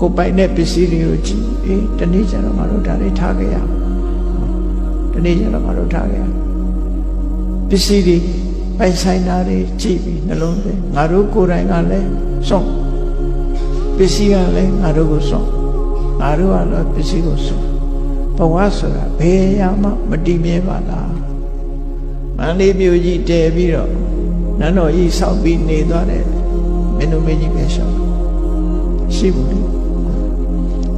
ကိုယ်ပိုင်တဲ့ပစ္စည်းတွေကိုကြည့်အေးတနေ့ကျတော့ငါတို့ဒါလေးထားခဲ့ရအောင်တနေ့ကျတော့ငါတို့ထားခဲ့ရအောင်ပစ္စည်းတွေပိုင်ဆိုင်တာတွေကြည့်ပြီးနှလုံးသွင်းငါတို့ကိုယ်တိုင်ကလည်းစွန့်ပစ္စည်းကလည်းငါတို့ကိုစွန့်ငါတို့ကတော့ပစ္စည်းကိုစွန့်ဘဝဆိုတာဘယ်ရမှမတည်မြဲပါလားမန္တလေးမြို့ကြီးတည်ပြီးတော့နန်းတော်ကြီးဆောက်ပြီးနေသွားတယ်မင်းတို့မင်းကြီးပဲရှောက်ရှိဘူးလေ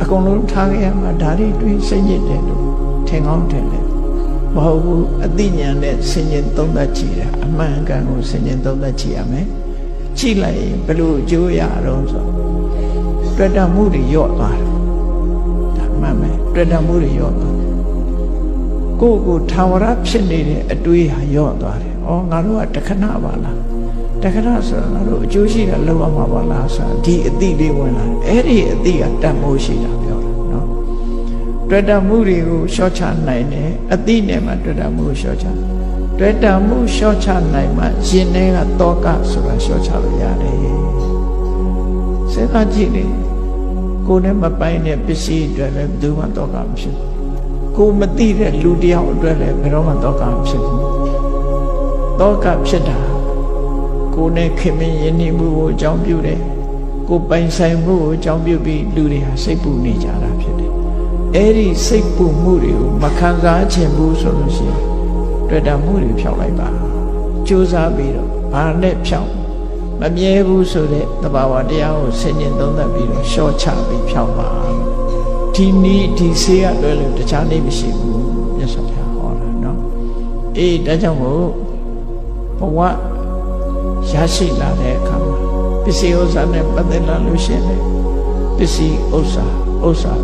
အကုန်လုံးထားခဲ့ရမှာဒါတွေတွေးစိတ်ညစ်တယ်လို့ထင်ကောင်းထင်တယ်မဟုတ်ဘူးအသိဉာဏ်နဲ့ဆင်ញင်သုံးသပ်ကြည့်တာအမှန်ကန်ကိုဆင်ញင်သုံးသပ်ကြည့်ရမယ်ကြည့်လိုက်ရင်ဘယ်လိုအကျိုးရတော့ဆိုတွေ့တမှုတွေညော့သွားတယ်ဒါမှန်မယ်တွေ့တမှုတွေညော့သွားတယ်ကိုယ့်ကိုထာဝရဖြစ်နေတဲ့အတွေးဟာညော့သွားတယ်ဩငါတို့ကတခဏပါလား တခဏဆိုတာငါတို့အကျိုးရှိတာလောက်အောင်ပါပါလားဆိုတာဒီအတိလေးဝင်လာတယ်အဲ့ဒီအတိကတတ်မိုးရှိတာပြောတာနော်တွေ့တမှုတွေကိုရှော့ချနိုင်တယ်အတိနဲ့မှတွေ့တမှုကိုရှော့ချတွေ့တမှုရှော့ချနိုင်မှရှင်ထဲကတောကဆိုတာရှော့ချလို့ရတယ်စဉ်းစားကြည့်လေကိုယ်နဲ့မပိုင်တဲ့ပစ္စည်းအတွက်လည်းဘယ်သူမှတောကမဖြစ်ဘူးကိုမသိတဲ့လူတယောက်အတွက်လည်းဘယ်တော့မှတောကမဖြစ်ဘူးတောကဖြစ်တာ ကိုယ်နဲ့ခင်မင်ယဉ်နေမှုကိုအကြောင်းပြုတယ်ကိုပိုင်ဆိုင်မှုကိုအကြောင်းပြုပြီးလူတွေဟာစိတ်ပူနေကြတာဖြစ်တယ်အဲ့ဒီစိတ်ပူမှုတွေကိုမခံစားချင်ဘူးဆိုလို့ရှိရင်တွေ့တာမှုတွေဖြောက်လိုက်ပါကြိုးစားပြီးတော့ဘာနဲ့ဖြောက်မမြဲဘူးဆိုတဲ့သဘာဝတရားကိုဆင်ញင်သုံးသပ်ပြီးတော့ရှော့ချပြီးဖြောက်ပါဒီနီးဒီဆေးရလွယ်လို့တခြားနေမရှိဘူးမြတ်စွာဘုရားဟောတာเนาะအေးဒါကြောင့်မို့ဘဝ ရရှိလာတဲ့အခါမှာပစ္စည်းဥစ္စာနဲ့ပတ်သက်လာလို့ရှိရင်ပစ္စည်းဥစ္စာဥစ္စာ